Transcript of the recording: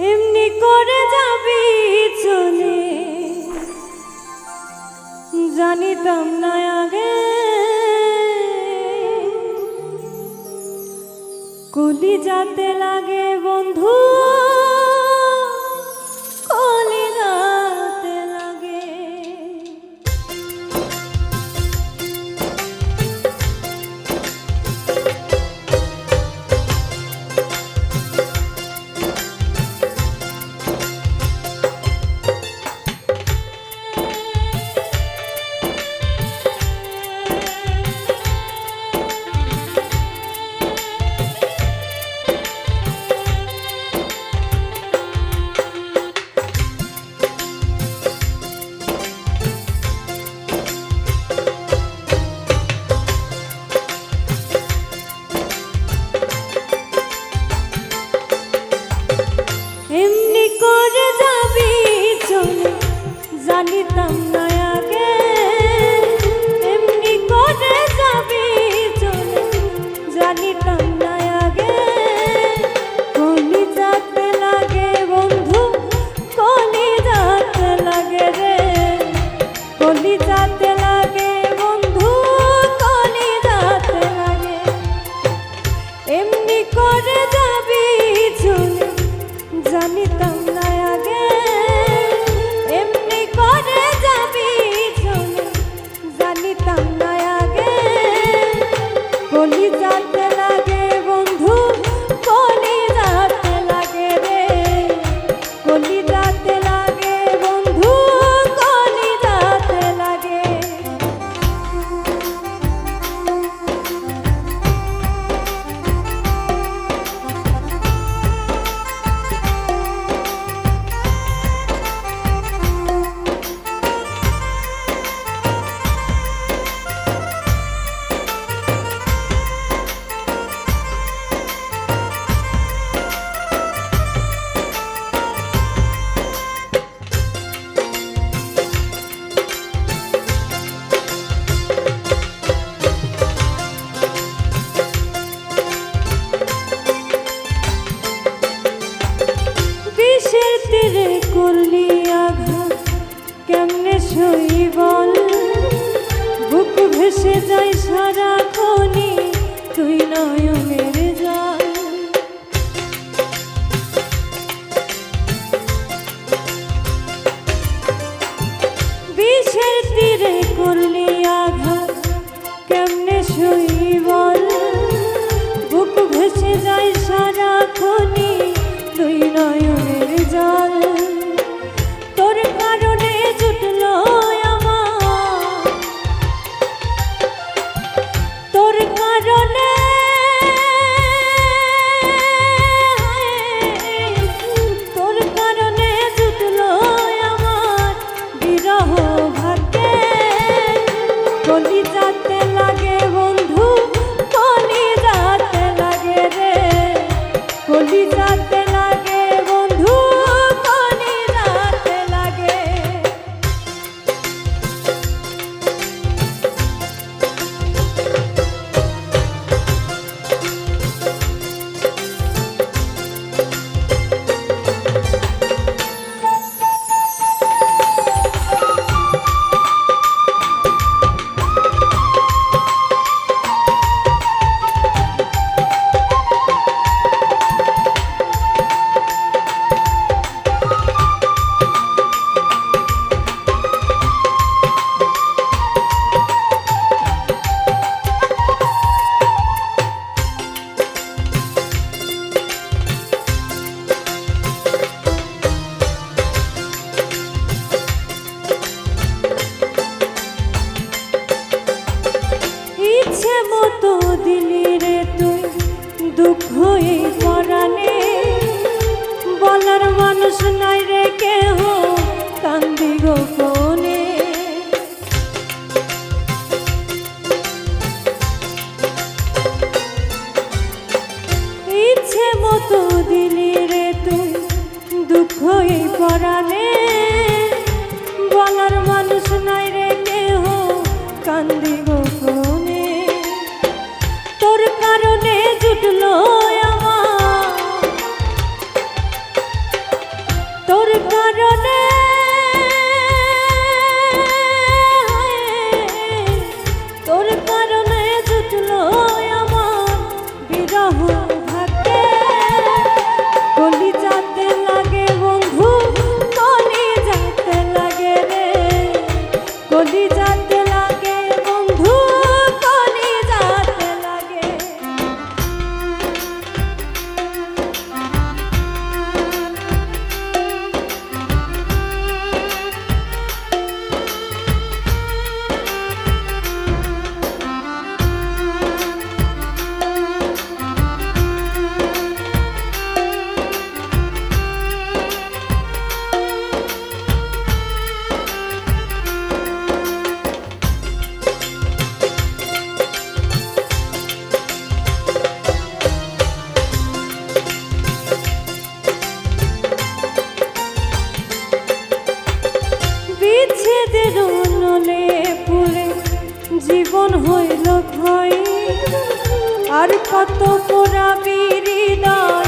এমনি করে যাবি চলে। জানিতাম না আগে। কলি যাতে লাগে বন্ধু। জানিতাম ভেসে যাই সারা খনি, তুই নয়নের জল। বিষের তীরে করলি আঘাত, কেমনে সই বল? বুক ভেসে যায় সারা খনি দুই নয়নের জল। কলি যাতে মানুষ নাই রে ইচ্ছে মতো দিলি রে তুই দুঃখ এই পরাণে বলার মানুষ নাই রে কেহ, কান্দি গোপনে তোর কারণে জুটলো আর কত পোড়াবি হৃদয়?